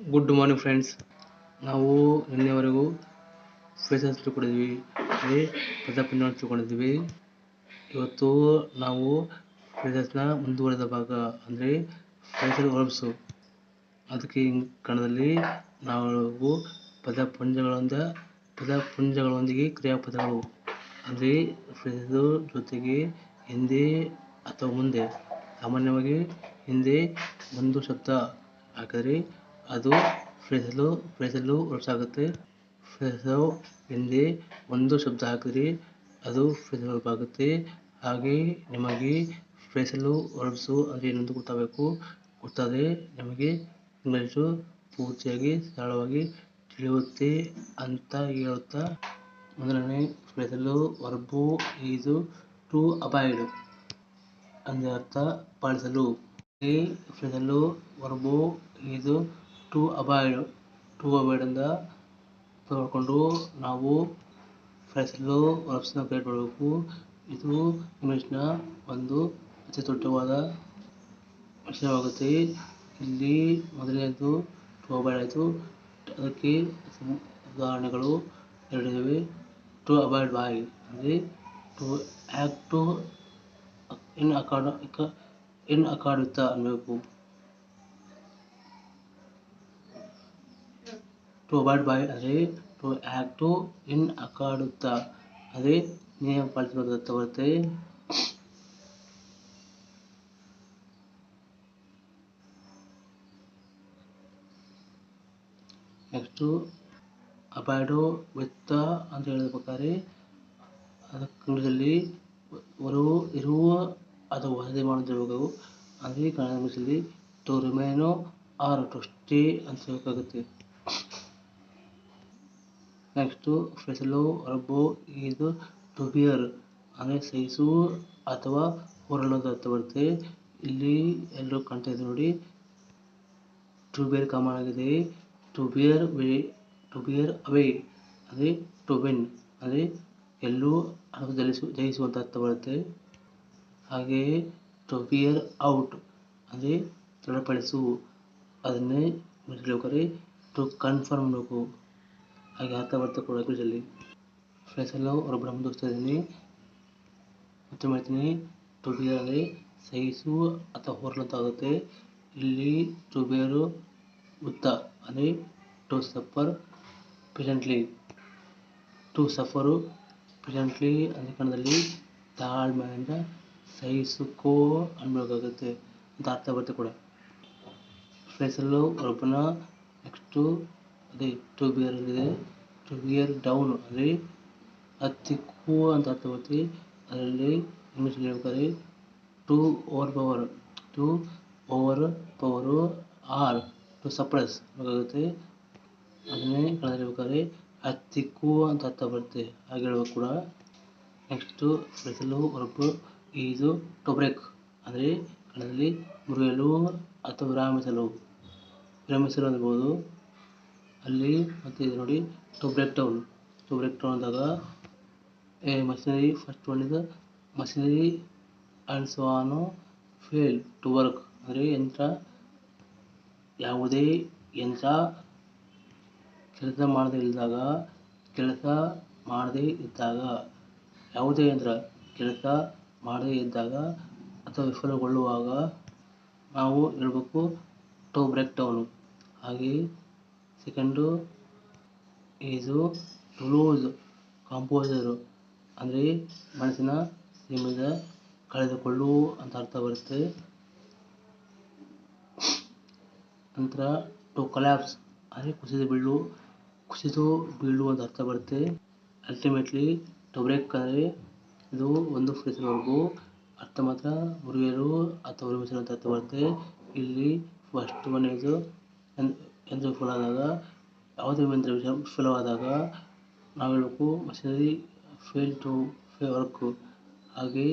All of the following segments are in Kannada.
ಗುಡ್ ಮಾರ್ನಿಂಗ್ ಫ್ರೆಂಡ್ಸ್ ನಾವು ನಿನ್ನೆವರೆಗೂ ಫ್ರೇಸಸ್ ತಿಳ್ಕೊಂಡಿದ್ವಿ ಅದೇ ಪದಪುಂಜ ತಿಳ್ಕೊಂಡಿದ್ವಿ ಇವತ್ತು ನಾವು ಫ್ರೇಸಸ್ನ ಮುಂದುವರೆದ ಭಾಗ, ಅಂದರೆ ಫೇಸಲ್ ವರ್ಬ್ಸು ಅದಕ್ಕೆ ಕನ್ನಡದಲ್ಲಿ ನಾವು ಪದಪುಂಜಗಳಿಂದ ಪದಪುಂಜಗಳೊಂದಿಗೆ ಕ್ರಿಯಾಪದಗಳು. ಅಂದರೆ ಫ್ರೇಸು ಜೊತೆಗೆ ಹಿಂದೆ ಅಥವಾ ಮುಂದೆ. ಸಾಮಾನ್ಯವಾಗಿ ಹಿಂದೆ ಒಂದು ಶಬ್ದ. ಹಾಕಿದರೆ ಅದು ಫ್ರೇಸಲು ಫ್ರೇಸಲ್ಲು ಹೊರಸಾಗುತ್ತೆ. ಆಗುತ್ತೆ ಎಂದೇ ಒಂದು ಶಬ್ದ ಹಾಕಿದ್ರೆ, ಅದು ಫ್ರೇಸಲ್ ವರ್ಬ್ ಆಗುತ್ತೆ ಹಾಗೆ ನಿಮಗೆ ಫ್ರೇಸಲ್ಲು ವರ್ಬ್ಸು ಅಂದರೆ ಏನಂತ ಗೊತ್ತಾಗಬೇಕು. ಗೊತ್ತಾದರೆ ನಿಮಗೆ ಇಂಗ್ಲೀಷು ಪೂರ್ತಿಯಾಗಿ ಸರಳವಾಗಿ ತಿಳಿಯುತ್ತೆ ಅಂತ ಹೇಳುತ್ತಾ. ಮೊದಲನೇ ಫ್ರೇಸಲ್ಲು ವರ್ಬು ಈಸು ಟು, ಅಬಾಯ್ಡ್. ಅಂದರೆ ಅರ್ಥ, ಪಾಲಿಸಲು. Phrasal verb is to abide to ಅಬಾಯ್ಡಿಂದ ನೋಡಿಕೊಂಡು ನಾವು ಫ್ರೆಸ್ಲು ವರ್ಬ್ಸ್ನ ಕ್ರಿಯೇಟ್ ಮಾಡಬೇಕು. ಇದು ಇಂಗ್ಲೀಷ್ನ ಒಂದು ಅತಿ ದೊಡ್ಡವಾದ ವಿಷಯವಾಗುತ್ತೆ. ಇಲ್ಲಿ ಮೊದಲನೇದು ಟು ಅಬೈಡ್ ಆಯಿತು. ಅದಕ್ಕೆ ಉದಾಹರಣೆಗಳು ಎರಡಿವೆ ಟು ಅಬಾಯ್ಡ್ ಬಾಯ್ ಅಂದರೆ to act to in accord in accord with ಅನ್ನಬೇಕು. ಟು ಅಬೈಡ್ ಬೈ ಅದೇ to act to in with ಅದೇ ನಿಯಮ ಪಾಲಿಸಬೇಕು ತಗೊಳ್ತೇವೆ ಬರುತ್ತೆ ನೆಕ್ಸ್ಟು ಅಬೈಡು ವಿತ್ತ ಅಂತ ಹೇಳಬೇಕಾದ್ರೆ ಅದಕ್ಕೆ ಹೊರವು ಇರುವ ಅದು ವಸತಿ ಮಾಡುತ್ತಿರಬೇಕು ಅಂದರೆ ಕನ್ನಡ ಇಂಗ್ಲೀಷಲ್ಲಿ to remain or to stay ಅಂತ ಹೇಳಬೇಕಾಗುತ್ತೆ ನೆಕ್ಸ್ಟು ಫೆಸಲು ವರ್ಬು ಇದು ಟು ಬಿಯರ್ ಅಂದರೆ ಸಹಿಸು ಅಥವಾ ಹೊರಲು ಅಂತ ಬರುತ್ತೆ. ಇಲ್ಲಿ ಎಲ್ಲರೂ ಕಾಣ್ತಾ ಇದೆ ನೋಡಿ. ಟು ಬಿಯರ್ ಕಾಮನ್ ಆಗಿದೆ. To bear way to bear away ಅದೇ ಟು ವಿನ್ ಅಂದರೆ ಎಲ್ಲೂ ಅದು ಜಯಿಸು ಜಯಿಸುವಂಥ ಅರ್ಥ ಬರುತ್ತೆ. ಹಾಗೆಯೇ ಟು ಬಿಯರ್ ಔಟ್, ಅಂದರೆ ದೃಢಪಡಿಸು. ಅದನ್ನೇ ಟು ಕನ್ಫರ್ಮ್ ಮಾಡಬೇಕು ಹಾಗೆ ಅರ್ಥ ಜಲ್ದಿ ಕೂಡ ಎಲ್ಲ ಫ್ರೆಸಲ್ಲು ಹೊರಬಡ ದೋಸ್ತ ಇದ್ದೀನಿ. ಮತ್ತೆ ಮಾಡ್ತೀನಿ. ಟು ಸಹಿಸು ಅಥವಾ ಹೊರಲು ಅಂತ ಆಗುತ್ತೆ. ಇಲ್ಲಿ ಟು ಉತ್ತ, ಅಂದರೆ to suffer presently to suffer presently ಅಂದರೆ ಕನ್ನಡದಲ್ಲಿ ತಾಳ್ಮೆಯಿಂದ ಸಹಿಸಿಕೋ ಅನ್ಬೇಕಾಗುತ್ತೆ ಅಂತ ಅರ್ಥ ಬರುತ್ತೆ ಕೂಡ. ಫ್ರೇಸಲ್ಲು ಒಬ್ಬನ ನೆಕ್ಸ್ಟು ಅದೇ ಟು ಬಿಯರ್ ಇದೆ ಟು ಬಿಯರ್ ಡೌನ್ ಅಂದರೆ ಕೂ ಅಂತ ಅರ್ಥ ಬರುತ್ತೆ. ಅದರಲ್ಲಿ ಇಂಗ್ಲೀಷಲ್ಲಿ ಹೇಳ್ಬೇಕಾದ್ರೆ to overpower. To overpower or. To surprise ಆಗುತ್ತೆ. ಅದನ್ನೇ ಕಳೆದಿರ್ಬೇಕಾದ್ರೆ ಹೇಳ್ಬೇಕಾದ್ರೆ ಕೂ ಅಂತ ಅರ್ಥ ಬರುತ್ತೆ. ಹಾಗೆ ಹೇಳ್ಬೇಕು ಕೂಡ. ನೆಕ್ಸ್ಟು ಫ್ರೆಸಲ್ಲು ಹೊರಪು ಇದು ಟು ಬ್ರೇಕ್ ಅಂದರೆ ಕನ್ನಡದಲ್ಲಿ ಮುರಿಯಲು ಅಥವಾ ವಿರಾಮಿಸಲು. ವಿರಾಮಿಸಲು ಅನ್ಬೋದು ಅಲ್ಲಿ ಮತ್ತೆ ಇದು ನೋಡಿ to break down to break down ಅಂದಾಗ ಎ ಮಷಿನರಿ ಫಸ್ಟ್ ಒನ್ ಇದು. Machinery and so on fail to work ಅಂದರೆ ಯಂತ್ರ, ಯಾವುದೇ ಯಂತ್ರ ಕೆಲಸ ಮಾಡದೇ ಇದ್ದಾಗ ಕೆಲಸ ಮಾಡದೇ ಇದ್ದಾಗ, ಯಾವುದೇ ಯಂತ್ರ ಕೆಲಸ ಮಾಡದೇ ಇದ್ದಾಗ ಅಥವಾ ವಿಫಲಗೊಳ್ಳುವಾಗ ನಾವು ಹೇಳಬೇಕು ಟು ಬ್ರೇಕ್ ಡೌನು ಹಾಗೆಯೇ ಸೆಕೆಂಡು ಈಸು ಟು ಕಾಂಪೋಸರ್ ಅಂದರೆ ಮನಸ್ಸಿನ ಸೀಮಿತ ಕಳೆದುಕೊಳ್ಳು ಅಂತ ಅರ್ಥ ಬರುತ್ತೆ. ನಂತರ ಟು ಕಲ್ಯಾಪ್ಸ್ ಅಂದರೆ ಕುಸಿದು ಬೀಳು ಕುಸಿದು ಬೀಳು ಅಂತ ಅರ್ಥ ಬರುತ್ತೆ. ಅಲ್ಟಿಮೇಟ್ಲಿ ಟು ಬ್ರೇಕ್ ಅಂದರೆ ಇದು ಒಂದು ಫ್ರೀಸ್ವರೆಗೂ ಅರ್ಥ ಮಾತ್ರ ಮುರಿಯಲು ಅಥವಾ ಉರುಮಿಸಲು ಅಂತ ಅರ್ಥ ಬರುತ್ತೆ. ಇಲ್ಲಿ ಫಸ್ಟ್ ಮನೆಯದು ಯಂತ್ರ ವಿಫಲವಾದಾಗ ಯಾವುದೇ ಯಂತ್ರ ವಿಫಲವಾದಾಗ ನಾವು ಹೇಳಬೇಕು ಮಷಿನರಿ ಫೇಲ್ ಟು ಫೇ ವರ್ಕು ಹಾಗೆ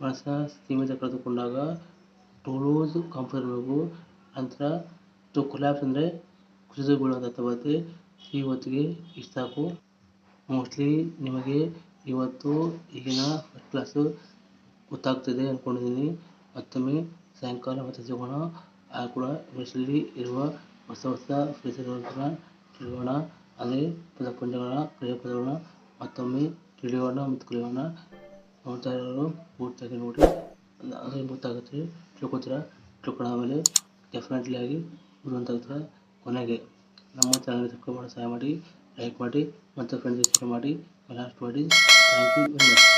ಮನಸ್ಸ ಸೀಮಿತ ಕಳೆದುಕೊಂಡಾಗ ಟು ಲೂಸ್ ಕಂಫರ್ಟಬಲ್ ನಂತರ ಟು ಕೊಲ್ಯಾಪ್ಸ್ ಅಂದರೆ ಕುಸಿದು ಬೀಳೋದು ಅರ್ಥ ಬರುತ್ತೆ ಇವತ್ತಿಗೆ ಇಷ್ಟಾಕು ಮೋಸ್ಟ್ಲಿ ನಿಮಗೆ ಇವತ್ತು ಈಗಿನ ಫಸ್ಟ್ ಕ್ಲಾಸು ಗೊತ್ತಾಗ್ತಿದೆ ಅಂದ್ಕೊಂಡಿದ್ದೀನಿ ಮತ್ತೊಮ್ಮೆ ಸಾಯಂಕಾಲ ಮತ್ತೆ ಸಿಗೋಣ. ಆ ಕೂಡ ಇಂಗ್ಲೀಷಲ್ಲಿ ಇರುವ ಹೊಸ ಹೊಸ ಫ್ರೇಸರ್ಗಳನ್ನ ತಿಳಿಯೋಣ ಅದೇ ಪದಪುಂಜಗಳನ್ನ ಕ್ರಿಯಾಪದಗಳನ್ನ ಮತ್ತೊಮ್ಮೆ ತಿಳಿಯೋಣ ಮತ್ತು ಕಲಿಯೋಣ. ನೋಡ್ತಾ ಇರೋರು ಪೂರ್ತಿಯಾಗಿ ನೋಡಿ. ಅದೇ ಗೊತ್ತಾಗುತ್ತೆ. ತಿಳ್ಕೊತೀರ ತಿಳ್ಕೊಂಡ ಆಮೇಲೆ ಡೆಫಿನೆಟ್ಲಿ ಆಗಿ ಬರುವಂತಾಗುತ್ತೆ ಕೊನೆಗೆ ನಮ್ಮ ಚಾನಲ್ಗೆ ಸಬ್ಸ್ಕ್ರೈಬ್ ಮಾಡಿ ಸಹಾಯ ಮಾಡಿ ಲೈಕ್ ಮಾಡಿ ಮತ್ತು ಫ್ರೆಂಡ್ಸ್ಗೆ ಶೇರ್ ಮಾಡಿ. ಲಾಸ್ಟ್ ಮಾಡಿ. Thank you very much